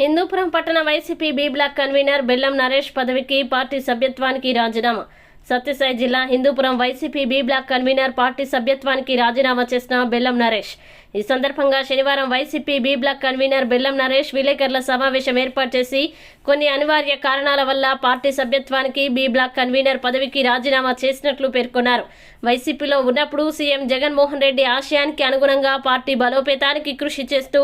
హిందూపురం పట్టణ YCP B block convener బెల్లం నరేష్ పదవికి పార్టీ సభ్యత్వానికి రాజీనామా. సత్యసాయి జిల్లా Hindupur YCP B block convener party సభ్యత్వానికి రాజీనామా చేసిన బెల్లం నరేష్. ఈ సందర్భంగా శనివారం వైసీపీ బి బ్లాక్ కన్వీనర్ బెల్లం నరేష్ విలేకరుల సమావేశం ఏర్పాటు చేసి కొన్ని అనివార్య కారణాల వల్ల పార్టీ సభ్యత్వానికి బి బ్లాక్ కన్వీనర్ పదవికి రాజీనామా చేసినట్లు పేర్కొన్నారు. వైసీపీలో ఉన్నప్పుడు సీఎం జగన్మోహన్ రెడ్డి ఆశయానికి అనుగుణంగా పార్టీ బలోపేతానికి కృషి చేస్తూ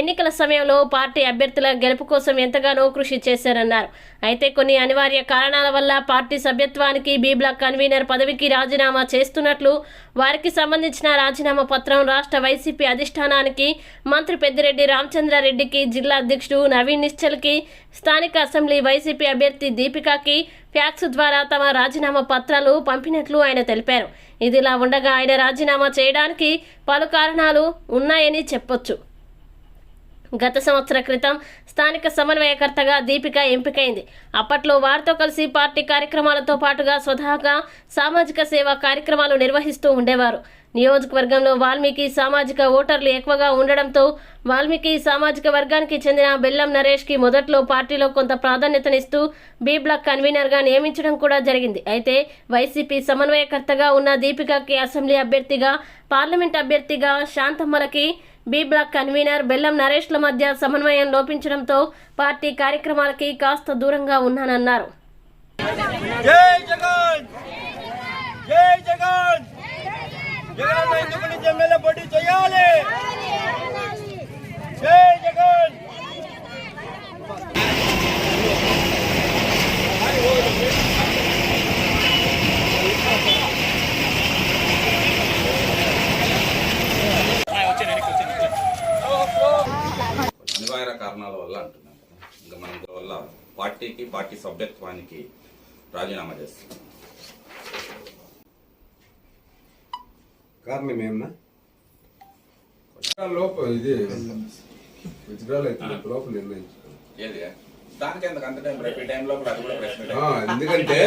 ఎన్నికల సమయంలో పార్టీ అభ్యర్థుల గెలుపు కోసం ఎంతగానో కృషి చేశారన్నారు. అయితే కొన్ని అనివార్య కారణాల వల్ల పార్టీ సభ్యత్వానికి బి బ్లాక్ కన్వీనర్ పదవికి రాజీనామా చేస్తున్నట్లు వారికి సంబంధించిన రాజీనామా పత్రం రాష్ట్ర వైసీపీ అధిష్టానానికి మంత్రి పెద్దిరెడ్డి రామచంద్రారెడ్డికి జిల్లా అధ్యక్షుడు నవీన్ నిశ్చల్కి స్థానిక అసెంబ్లీ వైసీపీ అభ్యర్థి దీపికాకి ఫ్యాక్స్ ద్వారా తమ రాజీనామా పత్రాలు పంపినట్లు ఆయన తెలిపారు. ఇదిలా ఉండగా ఆయన రాజీనామా చేయడానికి పలు కారణాలు ఉన్నాయని చెప్పొచ్చు. గత సంవత్సర క్రితం స్థానిక సమన్వయకర్తగా దీపిక ఎంపికైంది. అప్పట్లో వారితో కలిసి పార్టీ కార్యక్రమాలతో పాటుగా స్వతహాగా సామాజిక సేవా కార్యక్రమాలు నిర్వహిస్తూ ఉండేవారు. నియోజకవర్గంలో వాల్మీకి సామాజిక ఓటర్లు ఎక్కువగా ఉండడంతో వాల్మీకి సామాజిక వర్గానికి చెందిన బెల్లం నరేష్కి మొదట్లో పార్టీలో కొంత ప్రాధాన్యతనిస్తూ బి బ్లాక్ కన్వీనర్గా నియమించడం కూడా జరిగింది. అయితే వైసీపీ సమన్వయకర్తగా ఉన్న దీపికకి అసెంబ్లీ అభ్యర్థిగా పార్లమెంట్ అభ్యర్థిగా శాంతమ్మలకి బి బ్లాక్ కన్వీనర్ బెల్లం నరేష్ల మధ్య సమన్వయం లోపించడంతో పార్టీ కార్యక్రమాలకి కాస్త దూరంగా ఉన్నానన్నారు. అనివార్య కారణాల వల్ల అంటున్నాం ఇంకా మనం వల్ల పార్టీకి పార్టీ సభ్యత్వానికి రాజీనామా చేస్తున్నాం. కారణం ఏమన్నా? లోపల ఇది విత్డ్రాల్ అయితే లోపల నిర్ణయించుకోండి ఏది? దానికి ఎందుకు అంత టైం రేపు ఈ టైం లోపల అది కూడా ప్రశ్న ఎందుకంటే